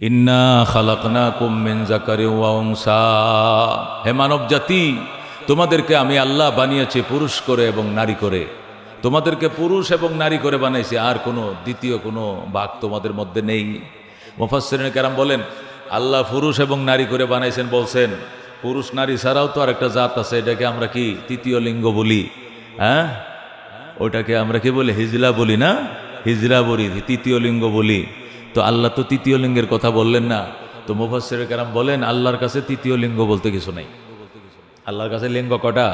ইন্না খালাকনা কুমিন জাকারি হে মানব জাতি তোমাদেরকে আমি আল্লাহ বানিয়েছি পুরুষ করে এবং নারী করে। তোমাদেরকে পুরুষ এবং নারী করে বানাইছি, আর কোনো দ্বিতীয় কোনো বাঘ তোমাদের মধ্যে নেই। মোফাসরিন কেরাম বলেন, আল্লাহ পুরুষ এবং নারী করে বানাইছেন, বলছেন। পুরুষ নারী ছাড়াও তো আরেকটা জাত আছে, এটাকে আমরা কি তৃতীয় লিঙ্গ বলি? হ্যাঁ? ওটাকে আমরা কি বলি? হিজলা বলি না? হিজলা বলি, তৃতীয় লিঙ্গ বলি। তো আল্লাহ তো তৃতীয় লিঙ্গের কথা বললেন না। তো মুফাসের কারাম বলেন, আল্লাহর কাছে তৃতীয় লিঙ্গ বলতে কিছু নাই। আল্লাহর কাছে লিঙ্গ কটা?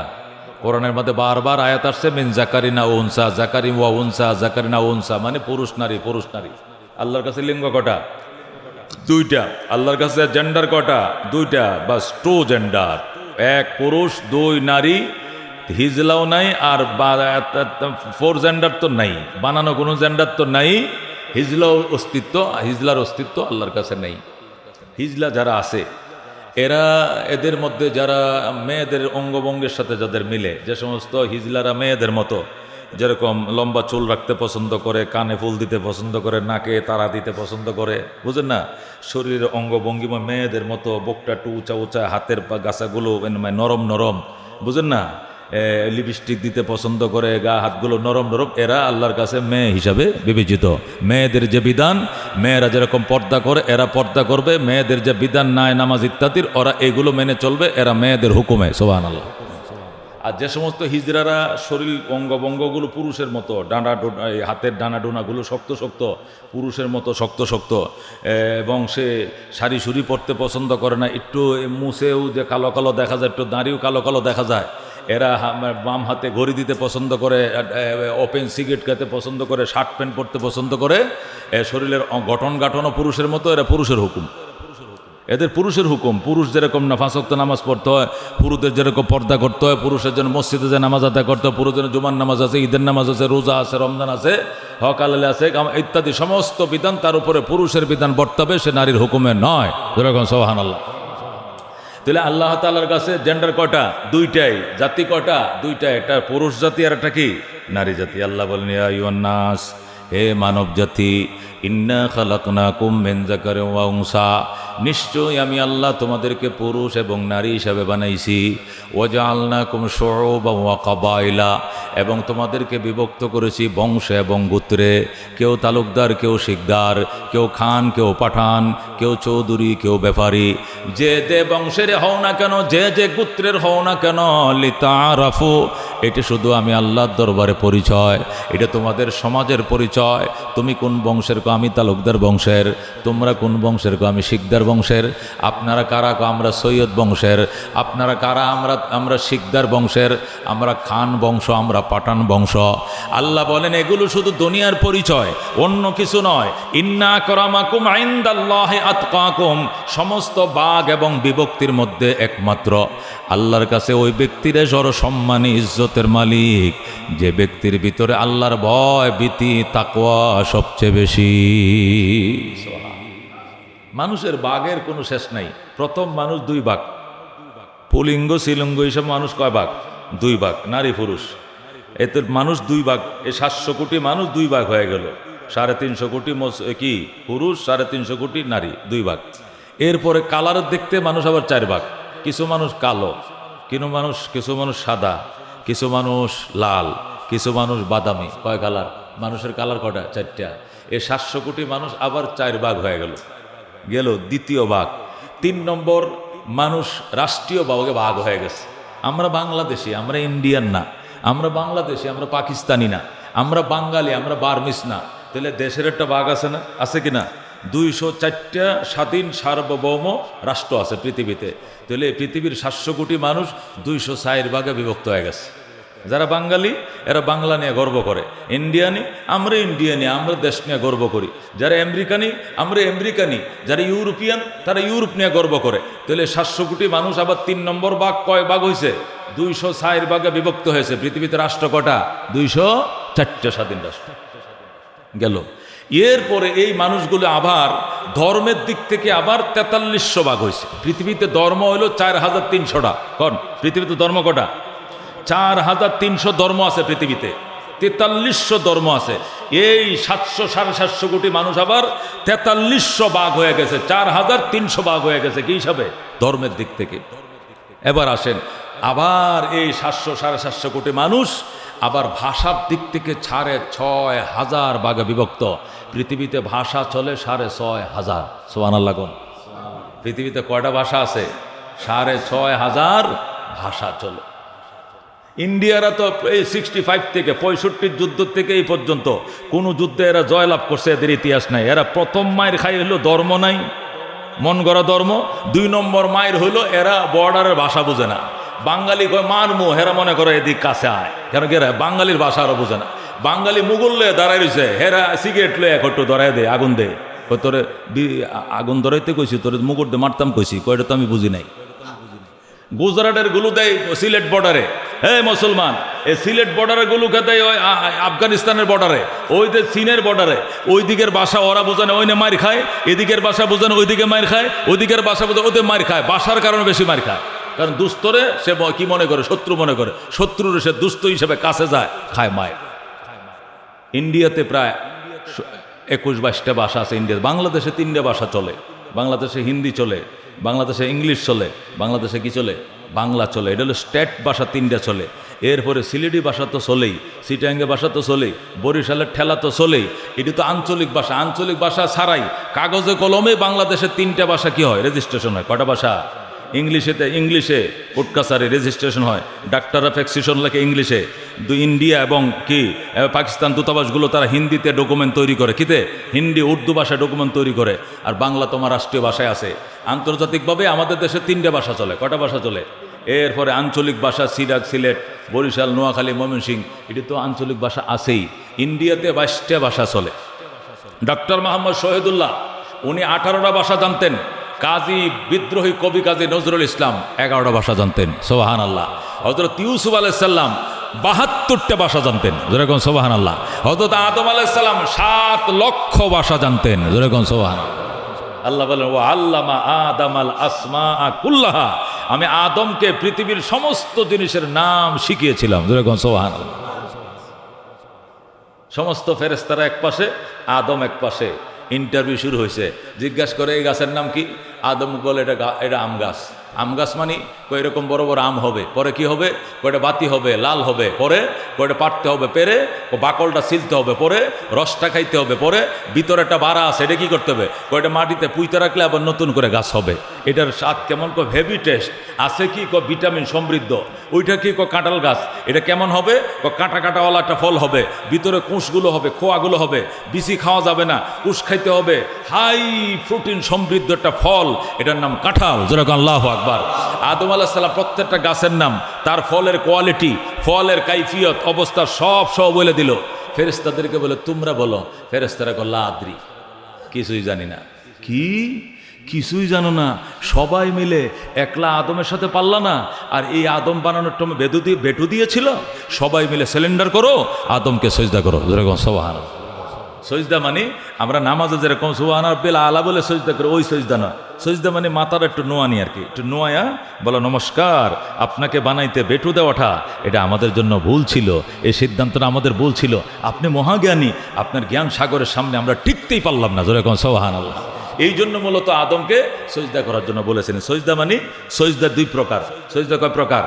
কোরআনের মধ্যে বারবার আয়াত আসছে, মিন জাকারিনা উনসা জাকারি ওয়া উনসা জাকারিনা উনসা মানে পুরুষ নারী পুরুষ নারী। আল্লাহর কাছে লিঙ্গ কটা? দুইটা। আল্লাহর কাছে জেন্ডার কটা? দুইটা। বাস টু জেন্ডার এক পুরুষ, দুই নারী, হিজলাও নাই আর ফোর জেন্ডার তো নাই। বানানো কোনো জেন্ডার তো নাই। হিজলাও অস্তিত্ব, হিজলার অস্তিত্ব আল্লাহর কাছে নেই। হিজলা যারা আছে, এরা এদের মধ্যে যারা মেয়েদের অঙ্গভঙ্গের সাথে যাদের মিলে, যে সমস্ত হিজলারা মেয়েদের মতো, যেরকম লম্বা চুল রাখতে পছন্দ করে, কানে ফুল দিতে পছন্দ করে, নাকে তারা দিতে পছন্দ করে, বুঝেন না? শরীরের অঙ্গভঙ্গিমা মেয়েদের মতো, বুকটা টু উঁচা উঁচা হাতের গাছাগুলো মানে নরম নরম, বুঝেন না? লিপস্টিক দিতে পছন্দ করে, গা হাতগুলো নরম নরম, এরা আল্লাহর কাছে মেয়ে হিসাবে বিবেচিত। মেয়েদের যে বিধান, মেয়েরা যেরকম পর্দা করে, এরা পর্দা করবে। মেয়েদের যে বিধান নাই নামাজ ইত্যাদির, ওরা এগুলো মেনে চলবে, এরা মেয়েদের হুকুমে সোহান আল্লাহ আর যে সমস্ত হিজড়ারা শরীর অঙ্গভঙ্গগুলো পুরুষের মতো ডাঁডা হাতের ডানা ডোনাগুলো শক্ত শক্ত, পুরুষের মতো শক্ত শক্ত এবং সে শাড়ি সুরি পরতে পছন্দ করে না, একটু মুছেও যে কালো কালো দেখা যায়, একটু দাঁড়িয়েও কালো কালো দেখা যায় এরা বাম হাতে ঘড়ি দিতে পছন্দ করে ওপেন সিগারেট খেতে পছন্দ করে শার্ট প্যান্ট পরতে পছন্দ করে। শরীরের গঠন গাঠনও পুরুষের মতো, এরা পুরুষের হুকুম। এদের পুরুষের হুকুম। পুরুষ যেরকম না ফাঁসক্ত নামাজ পড়তে হয়, পুরুষদের যেরকম পর্দা করতে হয়, পুরুষের জন্য মসজিদে যে নামাজ আদায় করতে হয়, পুরুষের জুমার নামাজ আছে, ঈদের নামাজ আছে, রোজা আছে, রমজান আছে হকালে আছে কাম- ইত্যাদি সমস্ত বিধান তার উপরে পুরুষের বিধান বর্তাবে, সে নারীর হুকুমে নয়। যেরকম সোহান আল্লাহ তাহলে আল্লাহ তালার কাছে জেন্ডার কটা দুইটাই। জাতি কটা দুইটাই। একটা পুরুষ জাতি, আর একটা কি? নারী জাতি। আল্লাহ বলেন নাস, হে মানব জাতি, ইন্না খালাকনা কুম মেনজাকারে নিশ্চয়ই আমি আল্লাহ তোমাদেরকে পুরুষ এবং নারী হিসাবে বানাইছি। ওজা আল্লাহ কুম ওয়া কাবাইলা। এবং তোমাদেরকে বিভক্ত করেছি বংশ এবং গোত্রে। কেউ তালুকদার, কেউ শিকদার, কেউ খান, কেউ পাঠান, কেউ চৌধুরী, কেউ ব্যাপারী যে যে বংশের হও না কেন, যে যে গোত্রের হও না কেন লিতা রাফু এটা শুধু আমি আল্লাহর দরবারে পরিচয়। এটা তোমাদের সমাজের পরিচয়। তুমি কোন বংশের কো, আমি তালুকদার বংশের। তোমরা কোন বংশের কো, আমি শিকদার বংশের, আপনারা কারা আমরা সৈয়দ বংশের, আপনারা কারা আমরা আমরা শিকদার বংশের, আমরা খান বংশ, আমরা পাঠান বংশ। আল্লাহ বলেন, এগুলো শুধু দুনিয়ার পরিচয়, অন্য কিছু নয়। ইন্না করামাকুম আইন্দাল্লাহে আতকাকুম, সমস্ত বাঘ এবং বিভক্তির মধ্যে একমাত্র। আল্লাহর কাছে ওই ব্যক্তিরে সর সম্মানী, ইজ্জতের মালিক। যে ব্যক্তির ভিতরে আল্লাহর ভয়, ভীতি, তাকওয়া সবচেয়ে বেশি। মানুষের বাঘের কোনো শেষ নাই। প্রথম মানুষ দুই বাঘ। পুলিঙ্গ শ্রীলিঙ্গ এইসব মানুষ কয় বাঘ? দুই বাঘ, নারী, পুরুষ। এতে মানুষ দুই ভাগ এ সাতশো কোটি মানুষ দুই ভাগ হয়ে গেল। সাড়ে তিনশো কোটি কি? পুরুষ, সাড়ে তিনশো কোটি নারী, দুই ভাগ এরপরে কালার দেখতে মানুষ আবার চার ভাগ কিছু মানুষ কালো কিছু মানুষ কিছু মানুষ সাদা, কিছু মানুষ লাল, কিছু মানুষ বাদামি। কয় কালার? মানুষের কালার কটা? চারটা। এ সাতশো কোটি মানুষ আবার চার ভাগ হয়ে গেল। গেল দ্বিতীয় ভাগ। তিন নম্বর, মানুষ রাষ্ট্রীয় ভাগে ভাগ হয়ে গেছে। আমরা বাংলাদেশি, আমরা ইন্ডিয়ান না। আমরা বাংলাদেশি, আমরা পাকিস্তানি না। আমরা বাঙালি, আমরা বার্মিস না। তাহলে দেশের একটা ভাগ আছে না? আছে কি না? দুইশো চারটা স্বাধীন সার্বভৌম রাষ্ট্র আছে পৃথিবীতে। তাহলে পৃথিবীর সাতশো কোটি মানুষ দুইশো চার ভাগে বিভক্ত হয়ে গেছে। যারা বাঙালি, এরা বাংলা নিয়ে গর্ব করে। ইন্ডিয়ানি, আমরা ইন্ডিয়ানি, আমরা দেশ নিয়ে গর্ব করি। যারা আমেরিকানি, আমরা আমেরিকানি। যারা ইউরোপিয়ান, তারা ইউরোপ নিয়ে গর্ব করে। তাহলে সাতশো কোটি মানুষ আবার তিন নম্বর বাঘ কয় বাঘ হয়েছে দুইশো চার ভাগে বিভক্ত হয়েছে। পৃথিবীতে রাষ্ট্র কটা? দুইশো চারটে স্বাধীন রাষ্ট্র। গেল। এরপরে এই মানুষগুলো আবার ধর্মের দিক থেকে আবার তেতাল্লিশশো ভাগ হয়েছে পৃথিবীতে ধর্ম হলো চার হাজার তিনশোটা। কন? পৃথিবীতে ধর্ম কটা? চার হাজার তিনশো ধর্ম আছে পৃথিবীতে। তেতাল্লিশশো ধর্ম আছে। এই সাতশো, সাড়ে সাতশো কোটি মানুষ আবার তেতাল্লিশশো বাঘ হয়ে গেছে। চার হাজার তিনশো বাঘ হয়ে গেছে, কি হিসাবে? ধর্মের দিক থেকে। এবার আসেন, আবার এই সাতশো, সাড়ে সাতশো কোটি মানুষ আবার ভাষার দিক থেকে সাড়ে ছয় হাজার বাঘে বিভক্ত। পৃথিবীতে ভাষা চলে সাড়ে ছয় হাজার। সোয়ান লাগুন পৃথিবীতে কয়টা ভাষা আছে? সাড়ে ছয় হাজার ভাষা চলে। ইন্ডিয়ারা তো এই সিক্সটি ফাইভ থেকে পঁয়ষট্টির যুদ্ধ থেকে এই পর্যন্ত কোনো যুদ্ধে এরা জয়লাভ করছে, এদের ইতিহাস নাই। এরা প্রথম মায়ের খাই হলো ধর্ম নাই, মন গড়া ধর্ম। দুই নম্বর মায়ের হইল এরা বর্ডারের ভাষা বোঝে না। বাঙালি কয় মারমু হেরা মনে করে এদিক কাছে আয়। কেন কি এরা বাঙালির ভাষা আরও বোঝে না। বাঙালি মুঘল লয়ে দাঁড়াই রয়েছে হেরা সিগারেট লয়ে একটু ধরাই দে, আগুন দে। তোরে আগুন ধরাইতে কইছি, তোরে মুগুর দিয়ে মারতাম কইছি। কয়টা তো আমি বুঝি নাই। গুজরাটেরগুলো দেয় সিলেট বর্ডারে হে মুসলমান এই সিলেট বর্ডারে দেয় ওই আফগানিস্তানের বর্ডারে ওই যে চীনের বর্ডারে ওই দিকের বাসা ওরা বোঝানো ওই মার খায়, এদিকের বাসা বোঝানো ওইদিকে মার খায়, ওইদিকের বাসা বোঝানো ওদের মার খায়, বাসার কারণে বেশি মার খায়। কারণ দুস্তরে সে কি মনে করে? শত্রু মনে করে। শত্রুর সে দুস্থ হিসেবে কাছে যায়, খায় মায়ের। ইন্ডিয়াতে প্রায় একুশ বাইশটা ভাষা আছে ইন্ডিয়াতে। বাংলাদেশে তিনটে ভাষা চলে। বাংলাদেশে হিন্দি চলে, বাংলাদেশে ইংলিশ চলে, বাংলাদেশে কি চলে? বাংলা চলে, এটা হলো স্টেট ভাষা তিনটা চলে। এরপরে সিলেটি ভাষা তো চলেই, সিটাঙ্গে ভাষা তো চলেই, বরিশালের ঠেলা তো চলেই, এটি তো আঞ্চলিক ভাষা। আঞ্চলিক ভাষা ছাড়াই কাগজে কলমে বাংলাদেশের তিনটা ভাষা কি হয়? রেজিস্ট্রেশন হয়। কটা ভাষা? ইংলিশেতে ইংলিশে কোর্ট কাছারি রেজিস্ট্রেশন হয়। ডাক্তার অ্যাফেক্সিশন লেখে ইংলিশে। দু ইন্ডিয়া এবং কি পাকিস্তান দূতাবাসগুলো তারা হিন্দিতে ডকুমেন্ট তৈরি করে। কিতে? হিন্দি, উর্দু ভাষায় ডকুমেন্ট তৈরি করে। আর বাংলা তোমার রাষ্ট্রীয় ভাষায় আছে। আন্তর্জাতিকভাবে আমাদের দেশে তিনটে ভাষা চলে। কটা ভাষা চলে? এরপরে আঞ্চলিক ভাষা সিরাজ, সিলেট, বরিশাল, নোয়াখালী, ময়মনসিং, এটি তো আঞ্চলিক ভাষা আছেই। ইন্ডিয়াতে বাইশটা ভাষা চলে। ডক্টর মোহাম্মদ শহীদুল্লাহ, উনি আঠারোটা ভাষা জানতেন। কাজী বিদ্রোহী কবি কাজী নজরুল ইসলাম, এগারোটা ভাষা জানতেন। সোহান আল্লাহ হজরত ইউসুফ আলাইসাল্লাম বাহাত্তরটা ভাষা জানতেন। যেরকম সোহান আল্লাহ হজরত আদম আলাইসাল্লাম সাত লক্ষ ভাষা জানতেন। যেরকম সোবাহান আল্লাহ বলেন ও আল্লামা আদম আল আসমা কুল্লাহা। আমি আদমকে পৃথিবীর সমস্ত জিনিসের নাম শিখিয়েছিলাম। সোহান। সমস্ত ফেরেস্তারা এক পাশে, আদম এক পাশে। ইন্টারভিউ শুরু হয়েছে। জিজ্ঞাসা করে, এই গাছের নাম কি? আদম বলে, এটা এটা আম গাছ। আম গাছ মানে এরকম বড় বড় আম হবে। পরে কি হবে? কয়টা বাতি হবে? লাল হবে। পরে কয়টা পাটতে হবে? পেরে ও বাকলটা ছিলতে হবে। পরে রসটা খাইতে হবে। পরে ভিতরে একটা বাড়া আছে, এটা কী করতে হবে? কয়টা মাটিতে পুঁতে রাখলে আবার নতুন করে গাছ হবে। এটার স্বাদ কেমন? কো হেভি টেস্ট আছে কি? ক ভিটামিন সমৃদ্ধ। ওইটা কি? ক কাঁঠাল গাছ। এটা কেমন হবে? ক কাঁটা কাঁটাওয়ালা একটা ফল হবে। ভিতরে কুশগুলো হবে, খোয়াগুলো হবে। বিচি খাওয়া যাবে না। কুশ খাইতে হবে। হাই প্রোটিন সমৃদ্ধ একটা ফল। এটার নাম কাঁঠাল। যেরকম আল্লাহ আকবার। আদম আলাহিসাল্লাম প্রত্যেকটা গাছের নাম, তার ফলের কোয়ালিটি ফলের কাইফিয়ত, অবস্থা সব সব বলে দিল। ফেরেস্তাদেরকে বলে, তোমরা বলো ফেরেস্তারা কল্লা আদ্রি কিছুই জানি না। কি? কিছুই জানো না। সবাই মিলে একলা আদমের সাথে পারলা না। আর এই আদম বানানোর টমে বেদু দিয়ে বেটু দিয়েছিল? সবাই মিলে সিলিন্ডার করো, আদমকে সজদা করো। সবাহান সজদা মানে আমরা নামাজে যেরকম সুবাহান বেলা আলা বলে সজদা করে, ওই সজদা নয়। সজদা মানে মাথার একটু নোয়ানি আর কি একটু নোয়া, বলো নমস্কার, আপনাকে বানাইতে বেটু দেওয়াটা, এটা আমাদের জন্য ভুল ছিল। এই সিদ্ধান্তটা আমাদের ভুল ছিল। আপনি মহাজ্ঞানী, আপনার জ্ঞান সাগরের সামনে আমরা টিকতেই পারলাম না, যেরকম সোহান আল্লাহ এই জন্য মূলত আদমকে সজদা করার জন্য বলেছেন। সজদা মানে সজদা দুই প্রকার। সজদা কয় প্রকার?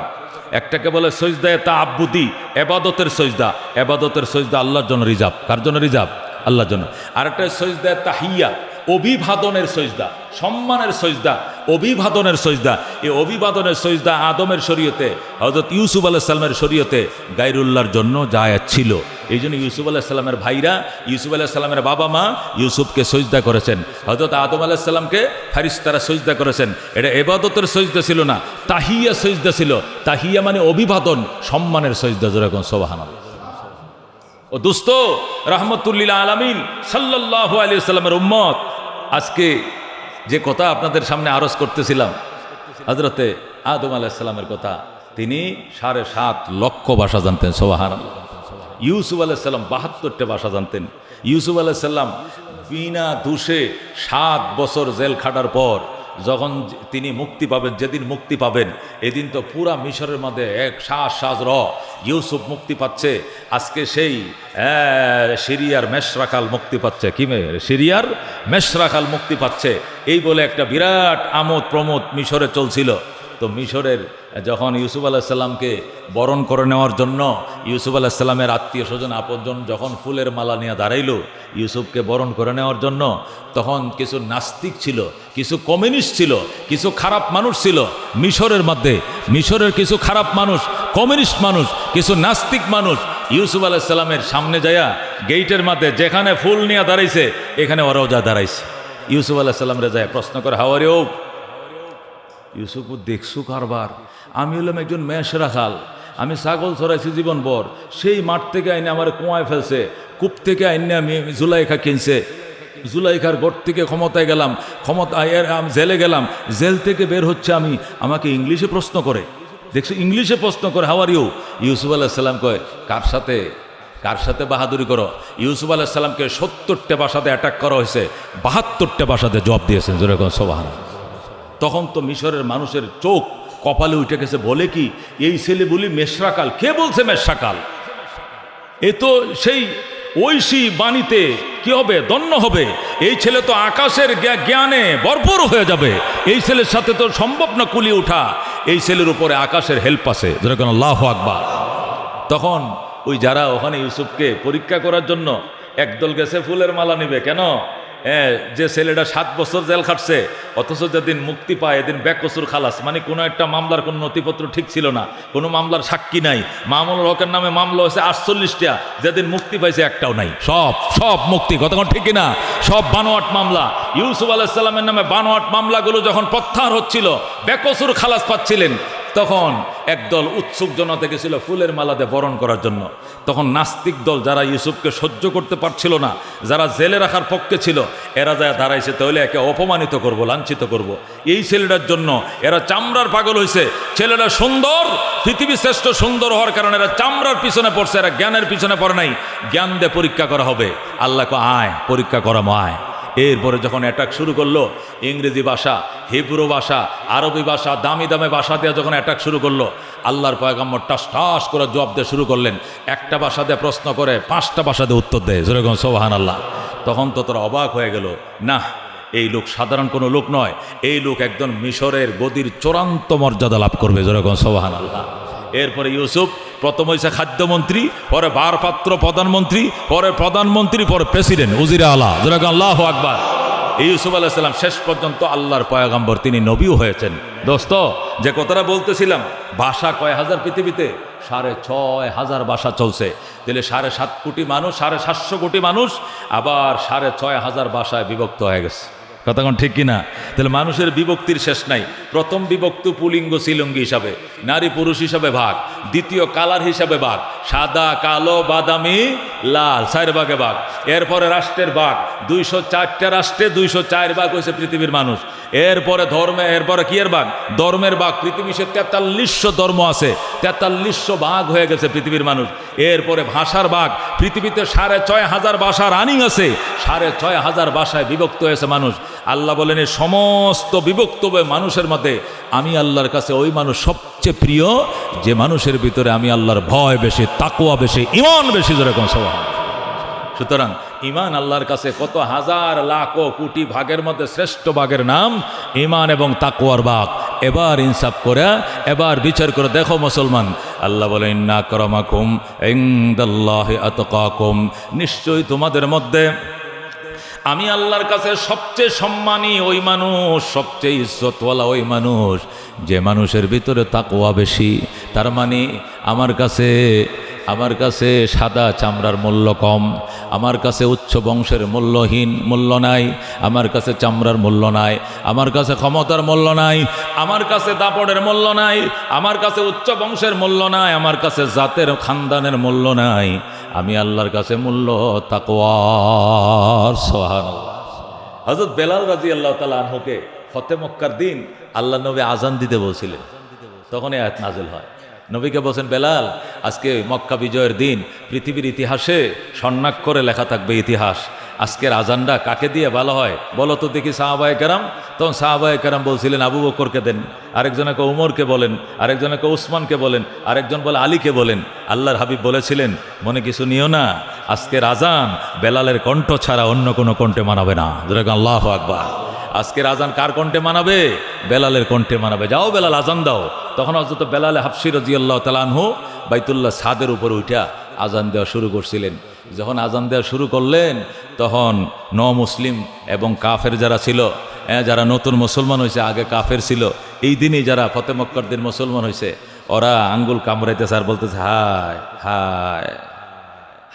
একটাকে বলে সজদায় তা আব্বুদি এবাদতের সজদা। এবাদতের সজদা আল্লাহর জন্য রিজার্ভ। কার জন্য রিজাব আল্লাহর জন্য। আরেকটা সজদায় তাহিয়া, অভিবাদনের সজদা, সম্মানের সজদা, অভিবাদনের সজদা। এই অভিবাদনের সজদা আদমের শরীয়তে হজরত ইউসুফ আলাইসাল্লামের শরীয়তে গাইরুল্লাহর জন্য জায়াত ছিল। এই জন্য ইউসুফ আলাইসাল্লামের ভাইরা, ইউসুফ আলাইসাল্লামের বাবা মা ইউসুফকে সজদা করেছেন। হজরত আদম আলাইসাল্লামকে ফারিস্তারা সজদা করেছেন। এটা এবাদতের সজদা ছিল না, তাহিয়া সজদা ছিল। তাহিয়া মানে অভিবাদন, সম্মানের সজদা, যেরকম সোবাহান ও দুস্ত রহমতুল্লিল আলমিন সাল্লাহ আলী সাল্লামের উম্মত, আজকে যে কথা আপনাদের সামনে আরজ করতেছিলাম হজরতে আদম আলাহিসাল্লামের কথা, তিনি সাড়ে সাত লক্ষ ভাষা জানতেন সোহান ইউসুফ আলাইসাল্লাম বাহাত্তরটা ভাষা জানতেন। ইউসুফ আলাইসাল্লাম বিনা দোষে সাত বছর জেল খাটার পর যখন তিনি মুক্তি পাবেন, যেদিন মুক্তি পাবেন, এদিন তো পুরা মিশরের মধ্যে এক শ্বাস শ্বাস র। ইউসুফ মুক্তি পাচ্ছে, আজকে সেই সিরিয়ার মেশরাখাল মুক্তি পাচ্ছে। কি সিরিয়ার মেশরাখাল মুক্তি পাচ্ছে। এই বলে একটা বিরাট আমোদ প্রমোদ মিশরে চলছিল। তো মিশরের, যখন ইউসুফ আলাহিসাল্লামকে বরণ করে নেওয়ার জন্য ইউসুফ আলাহিসাল্লামের আত্মীয় স্বজন আপনজন যখন ফুলের মালা নিয়ে দাঁড়াইল ইউসুফকে বরণ করে নেওয়ার জন্য, তখন কিছু নাস্তিক ছিল, কিছু কমিউনিস্ট ছিল, কিছু খারাপ মানুষ ছিল মিশরের মধ্যে। মিশরের কিছু খারাপ মানুষ, কমিউনিস্ট মানুষ, কিছু নাস্তিক মানুষ ইউসুফ আলাহিসাল্লামের সামনে যাইয়া গেইটের মধ্যে যেখানে ফুল নিয়ে দাঁড়াইছে, এখানে ওরাও যা দাঁড়াইছে। ইউসুফ আলাহিসাল্লামরে যায় প্রশ্ন করে, হাওয়ারে ও ইউসুফ, দেখছু কারবার? আমি হলাম একজন মেষ রাখাল আমি ছাগল ছড়াইছি জীবন ভর। সেই মাঠ থেকে আইনে আমার কুয়ায় ফেলছে। কূপ থেকে আইনে আমি জুলাইখা কিনছে। জুলাইখার গড় থেকে ক্ষমতায় গেলাম। ক্ষমতা জেলে গেলাম। জেল থেকে বের হচ্ছে আমি। আমাকে ইংলিশে প্রশ্ন করে। দেখছ, ইংলিশে প্রশ্ন করে হাওয়ার ইউ ইউসুফ আলাহিসাল্লাম কয়, কার সাথে? কার সাথে বাহাদুরি করো? ইউসুফ আলাহিসাল্লামকে সত্তরটা বাসাতে অ্যাটাক করা হয়েছে। বাহাত্তরটা বাসাতে জব দিয়েছেন। যেরকম সোবাহানা তখন তো মিশরের মানুষের চোখ কপালে উঠে গেছে, বলে কি, এই ছেলে বলি মেশরাকাল। কে বলছে মেশরাকাল? এ তো সেই ঐশী বাণীতে কি হবে? দন্য হবে। এই ছেলে তো আকাশের জ্ঞানে ভরপুর হয়ে যাবে। এই ছেলের সাথে তো সম্ভব না কুলিয়ে ওঠা এই ছেলের উপরে আকাশের হেল্প আছে। যেরকম আল্লাহ আকবার। তখন ওই যারা ওখানে ইউসুফকে পরীক্ষা করার জন্য একদল গেছে, ফুলের মালা নিবে। কেন? হ্যাঁ যে ছেলেটা সাত বছর জেল খাটছে, অথচ যেদিন মুক্তি পায়, এদিন ব্যাকসুর খালাস। মানে কোনো একটা মামলার কোনো নথিপত্র ঠিক ছিল না, কোনো মামলার সাক্ষী নাই। মামুল হকের নামে মামলা হয়েছে আটচল্লিশটা, যেদিন মুক্তি পাইছে একটাও নাই। সব সব মুক্তি, কতক্ষণ ঠিক না? সব বানোয়াট মামলা। ইউসুফ আলাহিসাল্লামের নামে বানোয়াট মামলাগুলো যখন প্রত্যাহার হচ্ছিল ব্যাকসুর খালাস পাচ্ছিলেন, তখন একদল উৎসুক জনতা গেছিল ফুলের মালাতে বরণ করার জন্য। তখন নাস্তিক দল যারা ইউসুফকে সহ্য করতে পারছিল না, যারা জেলে রাখার পক্ষে ছিল, এরা যা দাঁড়াইছে, তাহলে একে অপমানিত করব, লাঞ্ছিত করব। এই ছেলেটার জন্য এরা চামড়ার পাগল হয়েছে ছেলেটা সুন্দর, পৃথিবী শ্রেষ্ঠ সুন্দর হওয়ার কারণে এরা চামড়ার পিছনে পড়ছে, এরা জ্ঞানের পিছনে পড়ে নাই। জ্ঞান দিয়ে পরীক্ষা করা হবে। আল্লাহকে আয়, পরীক্ষা করামো, আয়। এরপরে যখন অ্যাটাক শুরু করল, ইংরেজি ভাষা, হিব্রু ভাষা, আরবি ভাষা, দামি দামে ভাষা দিয়ে যখন অ্যাটাক শুরু করল, আল্লাহর পয়গাম্বর টাস টাস করে জবাব দিয়ে শুরু করলেন। একটা ভাষা দিয়ে প্রশ্ন করে, পাঁচটা ভাষা দিয়ে উত্তর দেয়। যেরকম সোহান আল্লাহ তখন তো তোরা অবাক হয়ে গেল না এই লোক সাধারণ কোনো লোক নয়। এই লোক একজন মিশরের গদির চূড়ান্ত মর্যাদা লাভ করবে। যেরকম সোহান আল্লাহ এরপরে ইউসুফ প্রথম হয়েছে খাদ্যমন্ত্রী, পরে বারপাত্র প্রধানমন্ত্রী, পরে প্রধানমন্ত্রী, পরে প্রেসিডেন্ট, উজিরা আল্লাহ আল্লাহ আকবার। ইউসুফ আলাহিসাল্লাম শেষ পর্যন্ত আল্লাহর পয়াগম্বর, তিনি নবীও হয়েছেন। দোস্ত, যে কথাটা বলতেছিলাম ভাষা কয় হাজার পৃথিবীতে? সাড়ে ছয় হাজার ভাষা চলছে। তাহলে সাড়ে সাত কোটি মানুষ, সাড়ে সাতশো কোটি মানুষ, আবার সাড়ে ছয় হাজার ভাষায় বিভক্ত হয়ে গেছে। কথাক্ষণ ঠিক কিনা? তাহলে মানুষের বিভক্তির শেষ নাই। প্রথম বিভক্ত পুলিঙ্গ শ্রীলঙ্গি হিসাবে, নারী পুরুষ হিসাবে ভাগ, দ্বিতীয় কালার হিসাবে ভাগ, সাদা, কালো, বাদামি, লাল, চার ভাগে ভাগ। এরপরে রাষ্ট্রের ভাগ, দুইশো চারটা রাষ্ট্রে দুইশো চার ভাগ হয়েছে পৃথিবীর মানুষ। এরপরে ধর্মে, এরপরে কি এর বাঘ? ধর্মের ভাগ পৃথিবীতে তেতাল্লিশশো ধর্ম আছে, তেতাল্লিশশো বাঘ হয়ে গেছে পৃথিবীর মানুষ। এরপরে ভাষার বাঘ, পৃথিবীতে সাড়ে ছয় হাজার ভাষা রানিং আছে, সাড়ে ছয় হাজার ভাষায় বিভক্ত হয়েছে মানুষ। আল্লাহ বলেন এই সমস্ত বিভক্ত মানুষের মধ্যে আমি আল্লাহর কাছে ওই মানুষ সবচেয়ে প্রিয়, যে মানুষের ভিতরে আমি আল্লাহর ভয় বেশি তাকুয়া বেশি ইমান বেশি যেরকম সবাই সুতরাং ইমান আল্লাহর কাছে কত হাজার, লাখ, কোটি ভাগের মধ্যে শ্রেষ্ঠ ভাগের নাম ইমান এবং তাকুয়ার বাঘ। এবার ইনসাফ করে, এবার বিচার করে দেখো মুসলমান। আল্লাহ বলে, ইন্না করমাকুম নিশ্চয়ই তোমাদের মধ্যে আমি আল্লাহর কাছে সবচেয়ে সম্মানী ওই মানুষ, সবচেয়ে ইজ্জতওয়ালা ওই মানুষ। যে মানুষের ভিতরে তাকোয়া বেশি, তার মানে আমার কাছে আমার কাছে সাদা চামড়ার মূল্য কম, আমার কাছে উচ্চ বংশের মূল্যহীন মূল্য নাই, আমার কাছে চামড়ার মূল্য নাই, আমার কাছে ক্ষমতার মূল্য নাই, আমার কাছে দাপড়ের মূল্য নাই, আমার কাছে উচ্চ বংশের মূল্য নাই, আমার কাছে জাতের খানদানের মূল্য নাই। আমি আল্লাহর কাছে মূল্য তাকওয়ার সোহান হজরত বেলাল রাজি আল্লাহ তালা আনহুকে ফতে মক্কার দিন আল্লাহ নবী আজান দিতে বলছিলেন। তখন এই আয়াত নাজেল হয়। নবীকে বলছেন, বেলাল, আজকে মক্কা বিজয়ের দিন, পৃথিবীর ইতিহাসে করে লেখা থাকবে ইতিহাস। আজকের আজানটা কাকে দিয়ে ভালো হয়? বলো তো দেখি সাহাবায় কেরাম। তখন সাহাবায় কেরাম বলছিলেন, আবু বকরকে দেন, আরেকজনকে উমরকে বলেন, আরেকজনকে উসমানকে বলেন, আরেকজন বলে আলীকে বলেন। আল্লাহর হাবিব বলেছিলেন, মনে কিছু নিও না, আজকের আজান বেলালের কণ্ঠ ছাড়া অন্য কোনো কণ্ঠে মানাবে না। যেরকম আল্লাহ আকবার। আজকের আজান কার কণ্ঠে মানাবে? বেলালের কণ্ঠে মানাবে। যাও বেলাল, আজান দাও। তখন হজরত বেলালে হাফসি রাজি আল্লাহ তালানহু বাইতুল্লাহ ছাদের উপর উঠা আজান দেওয়া শুরু করছিলেন। যখন আজান দেওয়া শুরু করলেন, তখন ন মুসলিম এবং কাফের যারা ছিল যারা নতুন মুসলমান হয়েছে, আগে কাফের ছিল, এই দিনই যারা ফতে মক্কর দিন মুসলমান হয়েছে, ওরা আঙ্গুল কামড়াইতেছে আর বলতেছে, হায় হায়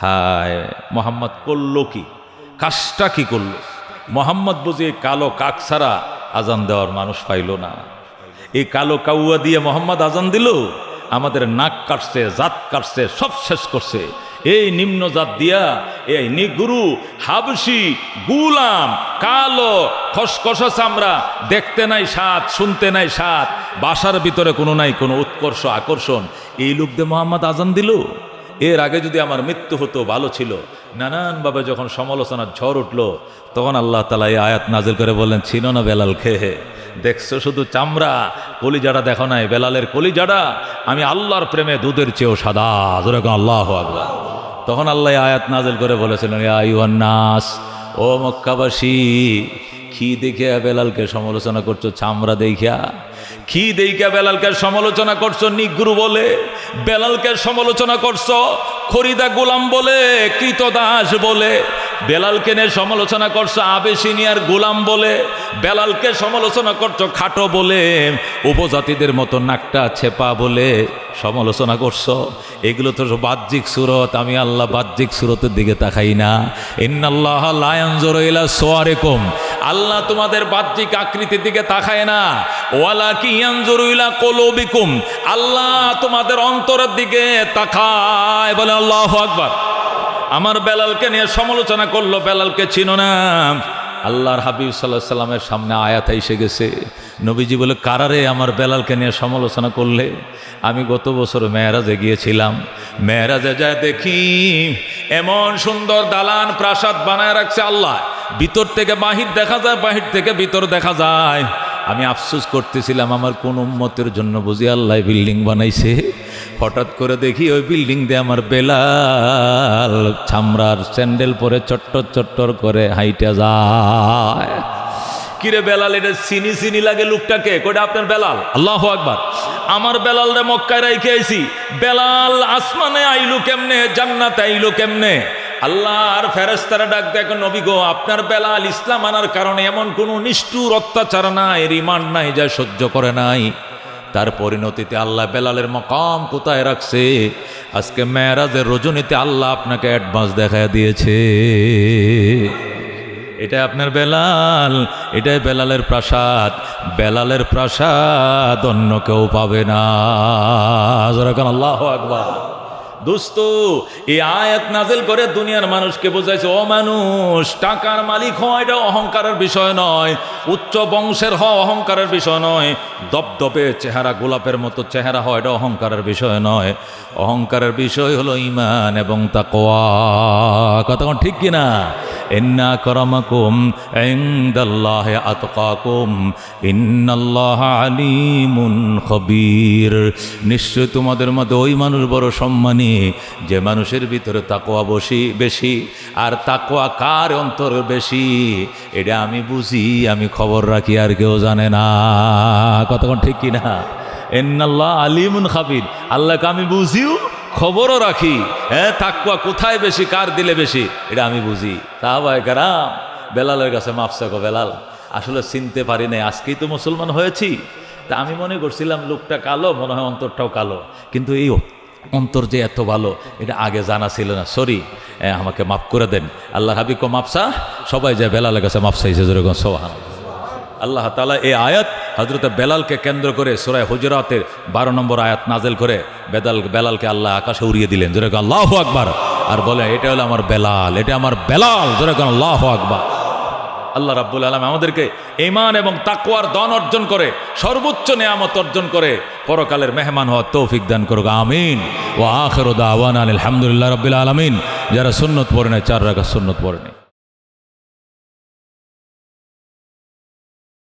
হায়, মোহাম্মদ করল কি? কাজটা কি করল? মোহাম্মদ বুঝি কালো কাক ছাড়া আজান দেওয়ার মানুষ পাইল না। এই কালো কাউয়া দিয়ে মোহাম্মদ আজান দিল, আমাদের নাক কাটছে, জাত কাটছে, সব শেষ করছে। এই নিম্ন জাত দিয়া, এই নিগুরু হাবসি গুলাম, কালো, খসখসা চামড়া, দেখতে নাই সাত শুনতে নাই সাত বাসার ভিতরে কোনো নাই কোনো উৎকর্ষ, আকর্ষণ। এই লোক দিয়ে মোহাম্মদ আজান দিল। এর আগে যদি আমার মৃত্যু হতো, ভালো ছিল। নানানভাবে যখন সমালোচনার ঝড় উঠল, তখন আল্লাহ তালা এই আয়াত নাজিল করে বললেন ছিল না বেলাল খেয়ে দেখছ শুধু চামড়া? কলিজাড়া দেখো নাই। বেলালের কলিজাড়া আমি আল্লাহর প্রেমে দুধের চেয়েও সাদা। যেরকম আল্লাহ আকবার। তখন আল্লাহ আয়াত নাজিল করে বলেছিলেন নাস, ও মক্কাবাসী, কি দেখিয়া বেলালকে সমালোচনা করছ? চামড়া দেখিয়া? কি দেইকা বেলালকে সমালোচনা করছ? নিগ্রু বলে বেলালকে সমালোচনা করছ? খরিদা গোলাম বলে, কৃতদাস বলে, বেলালকে নিয়ে সমালোচনা করছ আবেশিনিয়ার গোলাম বলে, বেলালকে সমালোচনা করছ খাটো বলে, উপজাতিদের মতো নাকটা ছেপা বলে সমালোচনা করছ। এগুলো তো বাহ্যিক সুরত, আমি আল্লাহ বাহ্যিক সুরতের দিকে তাকাই না। ইন্নাল্লাহ লায়ানজুরু ইলা সোয়ারেকুম। আল্লাহ তোমাদের বাহ্যিক আকৃতির দিকে তাকায় না। ওয়ালা কি ইয়ানজুরু ইলা কুলুবিকুম। আল্লাহ তোমাদের অন্তরের দিকে তাকায় বলে আল্লাহু আকবার। আমার বেলালকে নিয়ে সমালোচনা করল, বেলালকে চিনো না। আল্লাহর হাবিব সাল্লাহ সাল্লামের সামনে আয়াত এসে গেছে। নবীজি বলে কারারে আমার বেলালকে নিয়ে সমালোচনা করলে? আমি গত বছর মেয়েরাজে গিয়েছিলাম। মেয়েরাজে যায় দেখি, এমন সুন্দর দালান প্রাসাদ বানায় রাখছে আল্লাহ। ভিতর থেকে বাহির দেখা যায়, বাহির থেকে ভিতর দেখা যায়। আমি আফসোস করতেছিলাম আমার কোন উম্মতের জন্য বুঝি আল্লাহ বিল্ডিং বানাইছে। হঠাৎ করে দেখি ওই বিল্ডিং দিয়ে আমার বেলাল ছামড়ার স্যান্ডেল পরে চট্টর চট্টর করে হাইটে যায়। কিরে বেলাল, এটা চিনি চিনি লাগে লোকটাকে কোটা আপনার বেলাল? আল্লাহ আকবার। আমার বেলাল রে মক্কায় রাইখে আইছি। বেলাল আসমানে আইলু কেমনে? জান্নাতে আইলু কেমনে? আল্লাহর ফেরেস্তারা ডাক দেখো নবী গো, আপনার বেলাল ইসলাম আনার কারণে এমন কোনো নিষ্ঠুর অত্যাচার নাই, রিমান্ড নাই যা সহ্য করে নাই। তার পরিণতিতে আল্লাহ বেলালের মকাম কোথায় রাখছে? আজকে মেয়েরাজের রজনীতে আল্লাহ আপনাকে অ্যাডভান্স দেখা দিয়েছে। এটা আপনার বেলাল, এটাই বেলালের প্রাসাদ। বেলালের প্রাসাদ অন্য কেউ পাবে না। আল্লাহ আকবার। দোস্ত এই আয়াত নাজেল করে দুনিয়ার মানুষকে বোঝাইছে, ও মানুষ, টাকার মালিক হওয়া এটা অহংকারের বিষয় নয়, উচ্চ বংশের হওয়া অহংকারের বিষয় নয়, দপদপে চেহারা গোলাপের মতো চেহারা হওয়া এটা অহংকারের বিষয় নয়। অহংকারের বিষয় হলো ইমান এবং তাকওয়া। কথা কোন ঠিক কিনা? আলিমুন নিশ্চয় তোমাদের মধ্যে ওই মানুষ বড় সম্মানী, যে মানুষের ভিতরে তাকোয়া বসি, বেশি, আর তাকোয়া কার অন্তর বেশি, এটা আমি বুঝি, আমি খবর রাখি, আর কেউ জানে না। কতক্ষণ ঠিক কিনা? এন্নাল্লাহ আলিমুন খাবির। আল্লাহকে আমি বুঝিও খবরও রাখি। হ্যাঁ তাকুয়া কোথায় বেশি, কার দিলে বেশি? এটা আমি বুঝি। সাহাবাই কারাম, বেলালের কাছে মাফসাকো বেলাল। আসলে চিনতে পারি নাই, আজকেই তো মুসলমান হয়েছি। তা আমি মনে করছিলাম, লোকটা কালো, মনে হয় অন্তরটাও কালো। কিন্তু এই অন্তর যে এত ভালো, এটা আগে জানা ছিল না। সরি আমাকে মাফ করে দেন। আল্লাহ হাবিকো মাফসা সবাই যায় বেলালের কাছে মাফসাইছে হিসেবে সোহান। আল্লাহ তালা এই আয়াত হজরত বেলালকে কেন্দ্র করে সুরায় হুজরাতের বারো নম্বর আয়াত নাজেল করে বেদাল, বেলালকে আল্লাহ আকাশে উড়িয়ে দিলেন। যেরকম আল্লাহ আকবার। আর বলে, এটা হলো আমার বেলাল, এটা আমার বেলাল। যেরকম আল্লাহ আকবার। আল্লাহ রাব্বুল আলম আমাদেরকে ইমান এবং তাকুয়ার দন অর্জন করে, সর্বোচ্চ নেয়ামত অর্জন করে, পরকালের মেহমান হওয়ার তৌফিক দান করুক। আমিন। ও আখরুদা আওয়ান আলহামদুলিল্লাহ রবিল আলমিন। যারা সুন্নত পড়ে নেয় চার রাখা সুন্নত পড়ে